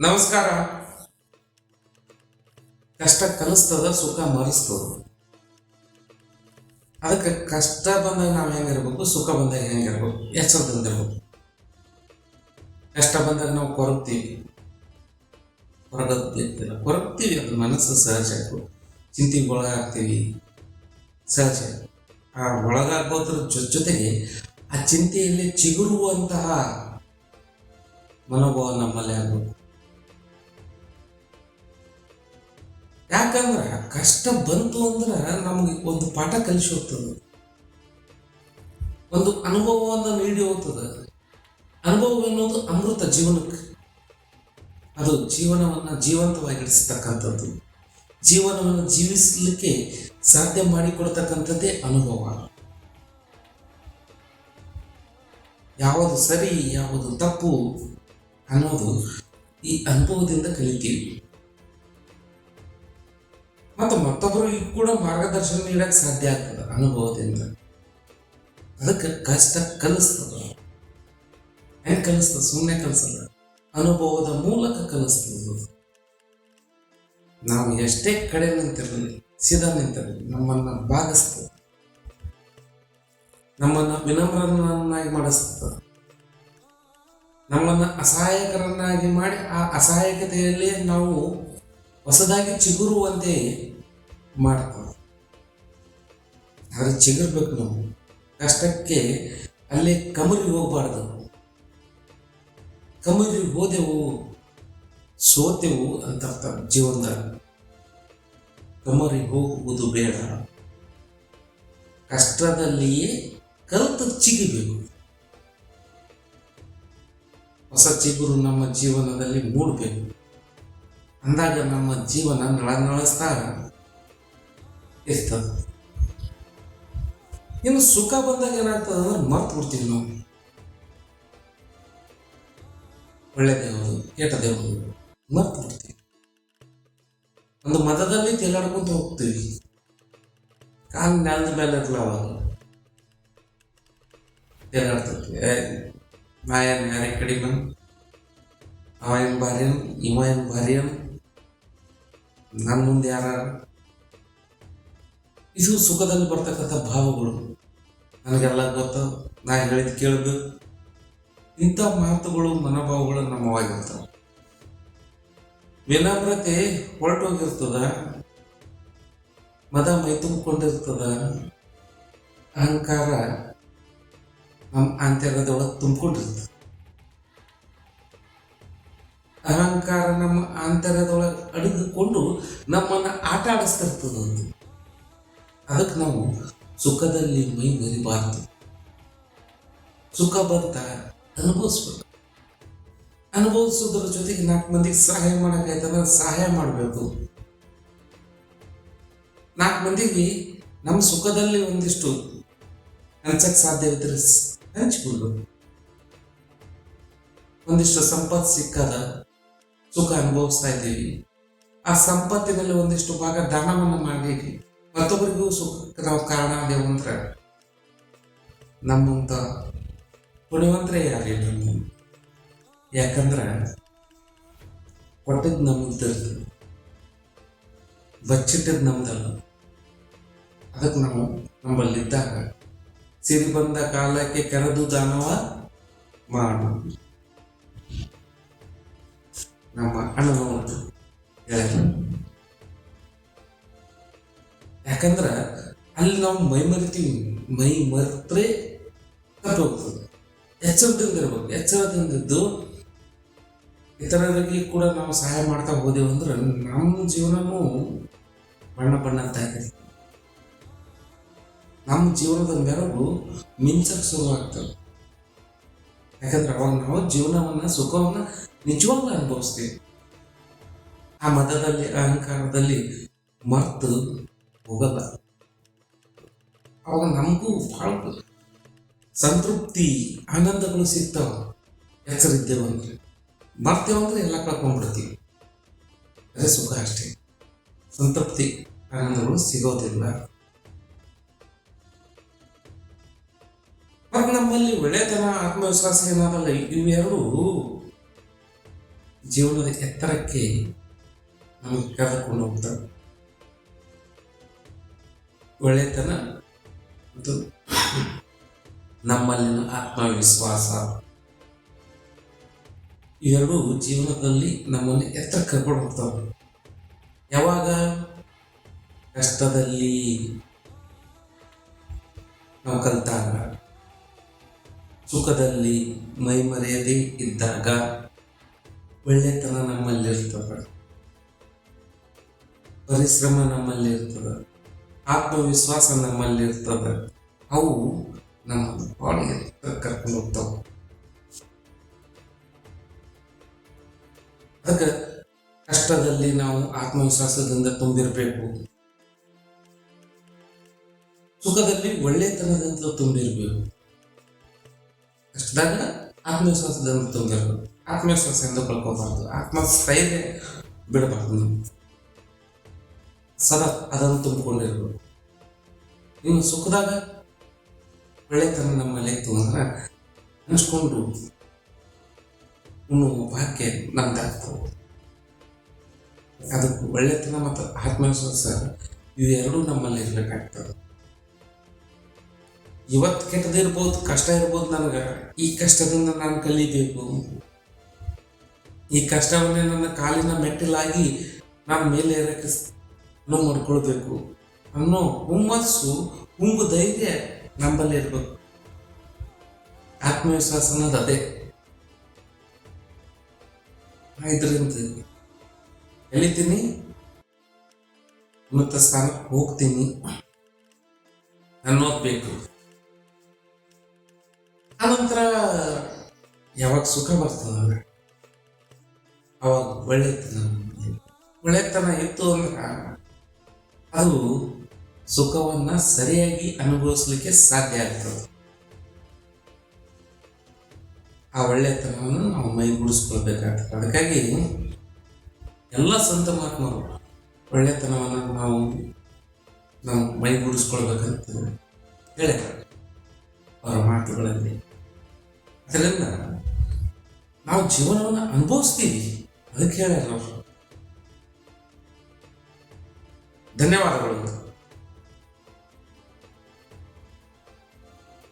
ನಮಸ್ಕಾರ. ಕಷ್ಟ ಕಲಿಸ್ತದ ಸುಖ ಮರಿಸ್ತದ ಅದಕ್ಕೆ ಕಷ್ಟ ಬಂದಾಗ ನಾವು ಹೆಂಗಿರ್ಬೇಕು, ಸುಖ ಬಂದಾಗ ಹೆಂಗಿರ್ಬೇಕು ಎಚ್ಚರದಿಂದಿರ್ಬೇಕು ಕಷ್ಟ ಬಂದಾಗ ನಾವು ಕೊರಗ್ತೀವಿ ಕೊರಗತ್ತಿಲ್ಲ ಕೊರಗ್ತೀವಿ ಅದು ಮನಸ್ಸು ಸಹಜ. ಚಿಂತೆಗೆ ಒಳಗಾಗ್ತೀವಿ. ಸಹಜ. ಆ ಒಳಗಾಗೋದ್ರ ಜೊ- ಜೊತೆಗೆ ಆ ಚಿಂತೆಯಲ್ಲಿ ಚಿಗುರುವಂತಹ ಮನೋಭಾವ ನಮ್ಮಲ್ಲೇ ಆಗಬೇಕು. ಯಾಕಂದ್ರೆ ಕಷ್ಟ ಬಂತು ಅಂದ್ರೆ ನಮಗೆ ಒಂದು ಪಾಠ ಕಲಿಸಿ ಹೋಗ್ತದೆ ಒಂದು ಅನುಭವವನ್ನು ನೀಡಿ ಹೋಗ್ತದೆ ಅನುಭವ ಎನ್ನುವುದು ಅಮೃತ ಜೀವನಕ್ಕೆ. ಅದು ಜೀವನವನ್ನು ಜೀವಂತವಾಗಿಡಿಸ್ತಕ್ಕಂಥದ್ದು ಜೀವನವನ್ನು ಜೀವಿಸಲಿಕ್ಕೆ ಸಾಧ್ಯ ಮಾಡಿಕೊಡ್ತಕ್ಕಂಥದ್ದೇ ಅನುಭವ. ಯಾವುದು ಸರಿ, ಯಾವುದು ತಪ್ಪು ಅನ್ನೋದು ಈ ಅನುಭವದಿಂದ ಕಲಿತೀವಿ. ಮತ್ತು ಮತ್ತೊಬ್ಬರಿಗೆ ಕೂಡ ಮಾರ್ಗದರ್ಶನ ನೀಡಕ್ಕೆ ಸಾಧ್ಯ ಆಗ್ತದೆ. ಅನುಭವದಿಂದ. ಅದಕ್ಕೆ ಕಷ್ಟ ಕಲಿಸ್ತದ. ಹೆಂಗ್ ಕಲಿಸ್ತದ? ಸುಮ್ಮನೆ ಕಲಿಸಲ್ಲ. ಅನುಭವದ ಮೂಲಕ ಕಲಿಸ್ತದ. ನಾವು ಎಷ್ಟೇ ಕಡೆ ನಿಂತಿರಲಿ, ಸೀದಾ ನಿಂತಿರಲಿ, ನಮ್ಮನ್ನ ಭಾಗಿಸ್ತದೆ ನಮ್ಮನ್ನ ವಿನಮ್ರನನ್ನಾಗಿ ಮಾಡಿಸ್ತದ. ನಮ್ಮನ್ನ ಅಸಹಾಯಕರನ್ನಾಗಿ ಮಾಡಿ ಆ ಅಸಹಾಯಕತೆಯಲ್ಲಿ ನಾವು ಹೊಸದಾಗಿ ಚಿಗುರುವಂತೆ ಮಾಡ್ತಾರೆ ಆದರೆ ಚಿಗುರ್ಬೇಕು ನಾವು. ಕಷ್ಟಕ್ಕೆ ಅಲ್ಲೇ ಕಮರಿ ಹೋಗಬಾರ್ದು. ಕಮರಿ ಹೋದೆವು, ಸೋತೆವು ಅಂತ ಅರ್ಥ ಜೀವನದಾಗ ಕಮರಿ ಹೋಗುವುದು ಬೇಡ. ಕಷ್ಟದಲ್ಲಿಯೇ ಕಲಿತು ಚಿಗಿಬೇಕು. ಹೊಸ ಚಿಗುರು ನಮ್ಮ ಜೀವನದಲ್ಲಿ ಮೂಡಬೇಕು. ಅಂದಾಗ ನಮ್ಮ ಜೀವನ ನಳನಳಿಸ್ತಾ ಇರ್ತದೆ ಇನ್ನು ಸುಖ ಬಂದಾಗ ಏನಾಗ್ತದೆ ಅಂದ್ರೆ ಮರ್ತು ಬಿಡ್ತೀವಿ ನಾವು. ಒಳ್ಳೆದೇವರು ಕೆಟ್ಟದೇವರು ಮರ್ತು ಬಿಡ್ತೀವಿ. ಒಂದು ಮತದಲ್ಲಿ ತೇಲಾಡ್ಕೊಂತ ಹೋಗ್ತೀವಿ. ಕಾಲು ನೆಲದ ಮೇಲೆ ಇರಲ್ಲ ಅವಾಗ. ತೇಲಾಡ್ತಿರ್ತೀವಿ ನಾ ಏನು ಯಾರೇ ಕಡಿಮೆ. ಅವ ಏನು ಭಾರಿ ಇವ ಏನು ಭಾರ್ಯನ್ ನನ್ನ ಮುಂದೆ ಯಾರ ಇದು ಸುಖದಲ್ಲಿ ಬರ್ತಕ್ಕಂಥ ಭಾವಗಳು. ನನಗೆಲ್ಲ ಗೊತ್ತು. ನಾ ಹೇಳಿದ್ ಕೇಳಿದ್ದು ಇಂಥ ಮಾತುಗಳು, ಮನೋಭಾವಗಳು ನಮ್ಮವಾಗಿರ್ತವೆ. ವಿನಮ್ರತೆ ಹೊರಟೋಗಿರ್ತದ? ಮದ ಮೈ ತುಂಬಿಕೊಂಡಿರ್ತದ ಅಹಂಕಾರ ನಮ್ಮ ಅಂತ್ಯದೊಳಗೆ ತುಂಬಿಕೊಂಡಿರ್ತದೆ. ಅಹಂಕಾರ ನಮ್ಮ ಆಂತರ್ಯದೊಳಗೆ ಅಡಗಿಕೊಂಡು ನಮ್ಮನ್ನು ಆಟ ಆಡಿಸ್ತಿರ್ತದ ಅದು. ಅದಕ್ಕೆ ನಾವು ಸುಖದಲ್ಲಿ ಮೈ ಮರಿಬಾರ್ದು. ಸುಖ ಬಂತ ಅನುಭವಿಸ್ಬೇಕು. ಅನುಭವಿಸೋದ್ರ ಜೊತೆಗೆ ನಾಲ್ಕು ಮಂದಿಗೆ ಸಹಾಯ ಮಾಡೋಕ್ಕಾಯ್ತಂದ್ರೆ ಸಹಾಯ ಮಾಡಬೇಕು. ನಾಲ್ಕು ಮಂದಿಗೆ ನಮ್ಮ ಸುಖದಲ್ಲಿ ಒಂದಿಷ್ಟು ಹಂಚಕ್ಕೆ ಸಾಧ್ಯವಿದ್ರೆ ಹಂಚ್ಕೊಳ್ಬೇಕು ಒಂದಿಷ್ಟು ಸಂಪತ್ತು ಸಿಕ್ಕದ ಸುಖ ಅನುಭವಿಸ್ತಾ ಇದ್ದೀವಿ. ಆ ಸಂಪತ್ತಿನಲ್ಲಿ ಒಂದಿಷ್ಟು ಭಾಗ ದಾನವನ್ನು ಮಾಡಲಿಕ್ಕೆ ಮತ್ತೊಬ್ಬರಿಗೂ ಸುಖ ಕಾರಣ ಆದೆವು ಅಂದ್ರೆ ನಮ್ಮಂತ ಪುಣ್ಯವಂತರೇ ಯಾರಿಲ್ಲ ಯಾಕಂದ್ರೆ ಕೊಟ್ಟದ್ದು ನಮ್ಮದಿರ್ತದೆ ಬಚ್ಚಿಟ್ಟದ್ದು ನಮ್ದಲ್ಲ. ಅದಕ್ಕೆ ನಾವು ನಮ್ಮಲ್ಲಿದ್ದಾಗ, ಸಿರಿ ಬಂದ ಕಾಲಕ್ಕೆ ಕರೆದು ದಾನವ ಮಾಡು ನಮ್ಮ ಅಣ್ಣನವರು ಹೇಳ್ಯಾರ ಯಾಕಂದ್ರೆ ಅಲ್ಲಿ ನಾವು ಮೈ ಮರಿತೀವಿ ಮೈ ಮರೆತ್ರೆ ತಪ್ಪೋಗ್ತದೆ ಎಚ್ಚರದಿಂದ ಇರ್ಬೇಕು ಇತರರಿಗೆ ಕೂಡ ನಾವು ಸಹಾಯ ಮಾಡ್ತಾ ಹೋದೆವು ಅಂದ್ರೆ ನಮ್ಮ ಜೀವನನೂ ಬಣ್ಣ ಬಣ್ಣ ಅಂತ ಇದೆ ನಮ್ಮ ಜೀವನದ ಮೆರಗು ಮಿಂಚಕ್ಕೆ ಶುರುವಾಗ್ತದೆ. ಯಾಕಂದ್ರೆ ಅವಾಗ ನಾವು ಜೀವನವನ್ನ, ಸುಖವನ್ನ ನಿಜವಾಗ್ಲೂ ಅನುಭವಿಸ್ತೀವಿ. ಆ ಮತದಲ್ಲಿ ಅಹಂಕಾರದಲ್ಲಿ ಮರ್ತು ಹೋಗಲ್ಲ. ಅವಾಗ ನಮಗೂ ಬಹಳ ಸಂತೃಪ್ತಿ, ಆನಂದಗಳು ಸಿಗ್ತಾವ. ಎಚ್ಚರಿದ್ದೇವೆ ಅಂದ್ರೆ. ಮರ್ತೇವೆ ಅಂದ್ರೆ ಎಲ್ಲ ಕಳ್ಕೊಂಡ್ಬಿಡ್ತೀವಿ. ಅದೇ ಸುಖ ಅಷ್ಟೇ. ಸಂತೃಪ್ತಿ, ಆನಂದಗಳು ಸಿಗೋದಿಲ್ಲ. ನಮ್ಮಲ್ಲಿ ಒಳ್ಳೆತನ, ಆತ್ಮವಿಶ್ವಾಸ ಏನಾದಲ್ಲ ಇವೆರಡು ಜೀವನದ ಎತ್ತರಕ್ಕೆ ನಮಗೆ ಕರೆದುಕೊಂಡು ಹೋಗ್ತವೆ ಒಳ್ಳೆತನ ಮತ್ತು ನಮ್ಮಲ್ಲಿನ ಆತ್ಮವಿಶ್ವಾಸ. ಇವೆರಡೂ ಜೀವನದಲ್ಲಿ ನಮ್ಮನ್ನು ಎತ್ತರ ಕರ್ಕೊಂಡು ಹೋಗ್ತವೆ ಯಾವಾಗ? ಕಷ್ಟದಲ್ಲಿ. ನಾವು ಕಲಿತಾಗ. ಸುಖದಲ್ಲಿ ಮೈ ಮರೆಯದೇ ಇದ್ದಾಗ. ಒಳ್ಳೆತನ ನಮ್ಮಲ್ಲಿರ್ತದೆ ಪರಿಶ್ರಮ ನಮ್ಮಲ್ಲಿರ್ತದೆ ಆತ್ಮವಿಶ್ವಾಸ ನಮ್ಮಲ್ಲಿರ್ತದೆ ಅವು ನಮ್ಮ ಬಾಳಿಗೆ ಕರ್ಕೊಂಡು ಹೋಗ್ತಾವ. ಅದಕ್ಕೆ ಕಷ್ಟದಲ್ಲಿ ನಾವು ಆತ್ಮವಿಶ್ವಾಸದಿಂದ ತುಂಬಿರಬೇಕು. ಸುಖದಲ್ಲಿ ಒಳ್ಳೆತನದಿಂದ ತುಂಬಿರಬೇಕು. ಕಷ್ಟದಾಗ ಆತ್ಮವಿಶ್ವಾಸದಿಂದ ತುಂಬಿರಬೇಕು ಆತ್ಮವಿಶ್ವಾಸದಿಂದ ಕಳ್ಕೊಬಾರ್ದು ಆತ್ಮಸ್ಥೈರ್ಯ ಬಿಡಬಾರ್ದು. ಸದಾ ಅದನ್ನು ತುಂಬಿಕೊಂಡಿರ್ಬೇಕು. ಇನ್ನು ಸುಖದಾಗ ಒಳ್ಳೆತನ ನಮ್ಮಲ್ಲಿ ಇತ್ತು ಅಂದ್ರೆ ಅನಿಸ್ಕೊಂಡು ಇನ್ನು ಭಾಗ್ಯ ನಮ್ದಾಗ್ತವೆ ಅದಕ್ಕೆ ಒಳ್ಳೆತನ ಮತ್ತು ಆತ್ಮವಿಶ್ವಾಸ ಇವೆರಡೂ ನಮ್ಮಲ್ಲಿ ಇರ್ಬೇಕಾಗ್ತದೆ. ಇವತ್ತು ಕೆಟ್ಟದಿರ್ಬೋದು ಕಷ್ಟ ಇರ್ಬೋದು ನನಗೆ. ಈ ಕಷ್ಟದಿಂದ ನಾನು ಕಲಿಬೇಕು ಈ ಕಷ್ಟವನ್ನೇ ನನ್ನ ಕಾಲಿನ ಮೆಟ್ಟಿಲಾಗಿ ನಾನು ಮೇಲೆ ಏರಕ್ಕೆ ಮಾಡ್ಕೊಳ್ಬೇಕು ಅನ್ನೋ ಹುಮ್ಮಸ್ಸು, ಹುಂಬು ಧೈರ್ಯ ನಮ್ಮಲ್ಲಿ ಇರ್ಬೇಕು. ಆತ್ಮವಿಶ್ವಾಸ ಅನ್ನೋದು ಅದೇ ಇದರಿಂದ ಎಲ್ಲಿದ್ದೀನಿ? ಉನ್ನತ ಸ್ಥಾನಕ್ಕೆ ಹೋಗ್ತೀನಿ. ಅನ್ನೋದು ಬೇಕು ಆನಂತರ ಯಾವಾಗ ಸುಖ ಬರ್ತದ ಅವಾಗ ಒಳ್ಳೆತನ ಒಳ್ಳೆತನ ಇತ್ತು ಅಂದ್ರೆ ಅದು ಸುಖವನ್ನ ಸರಿಯಾಗಿ ಅನುಭವಿಸ್ಲಿಕ್ಕೆ ಸಾಧ್ಯ ಆಗ್ತದೆ. ಆ ಒಳ್ಳೆತನವನ್ನು ನಾವು ಮೈಗೂಡಿಸ್ಕೊಳ್ಬೇಕಾಗ್ತದೆ ಅದಕ್ಕಾಗಿ ಎಲ್ಲ ಸಂತ ಮಹಾತ್ಮರು ಒಳ್ಳೆತನವನ್ನು ನಾವು ನಾವು ಮೈಗೂಡಿಸ್ಕೊಳ್ಬೇಕಂತ ಹೇಳಿದ್ದಾರೆ ಅವರ ಮಾತುಗಳಲ್ಲಿ ಅದರಿಂದ ನಾವು ಜೀವನವನ್ನು ಅನುಭವಿಸ್ತೀವಿ. ಅದಕ್ಕೆ ಹೇಳ್ಯಾರ ಧನ್ಯವಾದಗಳು.